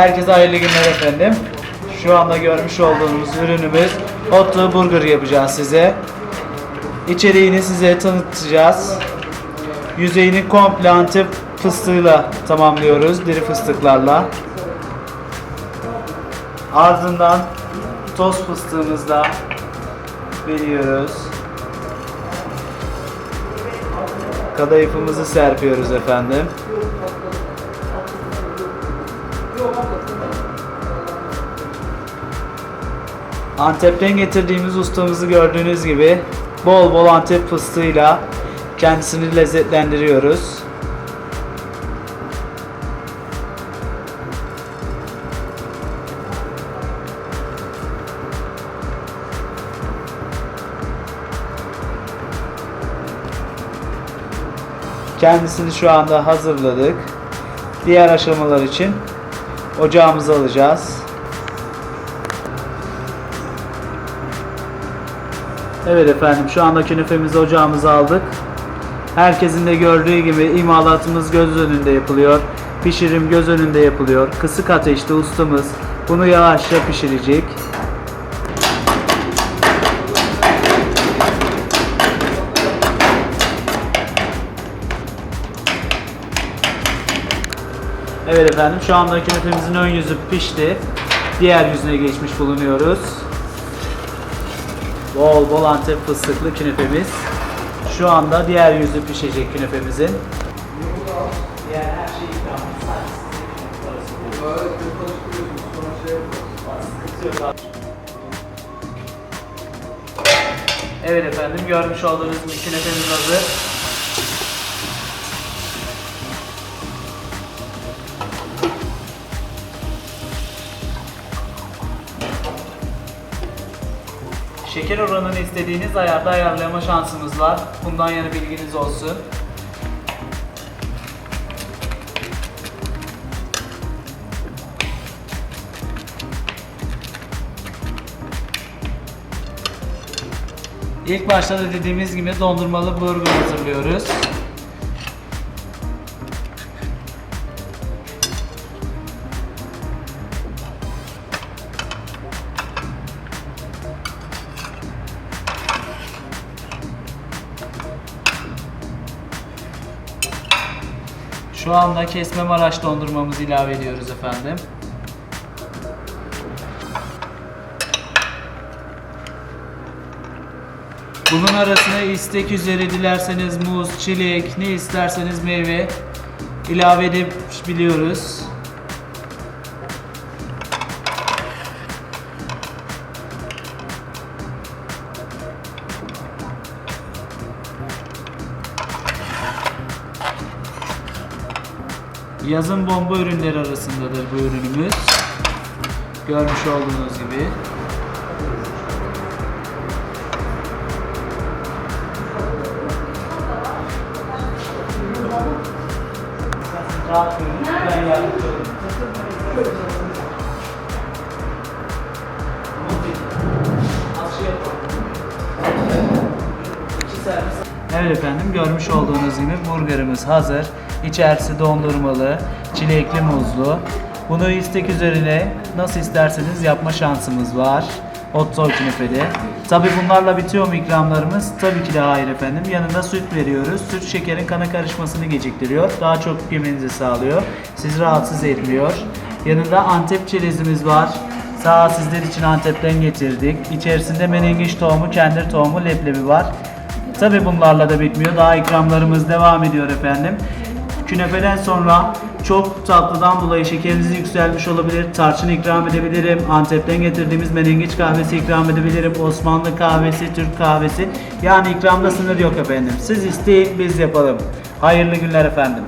Herkese hayırlı günler efendim. Şu anda görmüş olduğunuz ürünümüz Otlu Burger yapacağız size. İçeriğini size tanıtacağız. Yüzeyini komple antep fıstığıyla tamamlıyoruz. Diri fıstıklarla. Ardından toz fıstığımızla veriyoruz. Kadayıfımızı serpiyoruz efendim. Antep'ten getirdiğimiz ustamızı gördüğünüz gibi bol bol Antep fıstığıyla kendisini lezzetlendiriyoruz. Kendisini şu anda hazırladık. Diğer aşamalar için ocağımıza alacağız. Evet efendim şu anda künefemizi ocağımıza aldık. Herkesin de gördüğü gibi imalatımız göz önünde yapılıyor. Pişirim göz önünde yapılıyor. Kısık ateşte ustamız bunu yavaşça pişirecek. Evet efendim şu anda künefemizin ön yüzü pişti. Diğer yüzüne geçmiş bulunuyoruz. Bol bol antep fıstıklı künefemiz. Şu anda diğer yüzü pişecek künefemizin. Evet efendim görmüş olduğunuz künefemiz hazır. Şeker oranını istediğiniz ayarda ayarlama şansımız var. Bundan yana bilginiz olsun. İlk başta da dediğimiz gibi dondurmalı burger hazırlıyoruz. Şu anda kesme maraş dondurmamızı ilave ediyoruz efendim. Bunun arasına istek üzere dilerseniz muz, çilek, ne isterseniz meyve ilave edebiliyoruz. Yazın bomba ürünleri arasındadır bu ürünümüz. Görmüş olduğunuz gibi. Evet efendim görmüş olduğunuz gibi burgerimiz hazır. İçerisi dondurmalı, çilekli muzlu. Bunu istek üzerine nasıl isterseniz yapma şansımız var. Hot dog künefede. Tabi bunlarla bitiyor mu ikramlarımız? Tabii ki de hayır efendim. Yanında süt veriyoruz. Süt şekerin kana karışmasını geciktiriyor. Daha çok yemenizi sağlıyor. Sizi rahatsız etmiyor. Yanında Antep çerezimiz var. Sağ sizler için Antep'ten getirdik. İçerisinde menengiç tohumu, kendir tohumu, leblebi var. Tabi bunlarla da bitmiyor. Daha ikramlarımız devam ediyor efendim. Künefeden sonra çok tatlıdan dolayı şekeriniz yükselmiş olabilir. Tarçın ikram edebilirim. Antep'ten getirdiğimiz menengiç kahvesi ikram edebilirim. Osmanlı kahvesi, Türk kahvesi. Yani ikramda sınır yok efendim. Siz isteyin biz yapalım. Hayırlı günler efendim.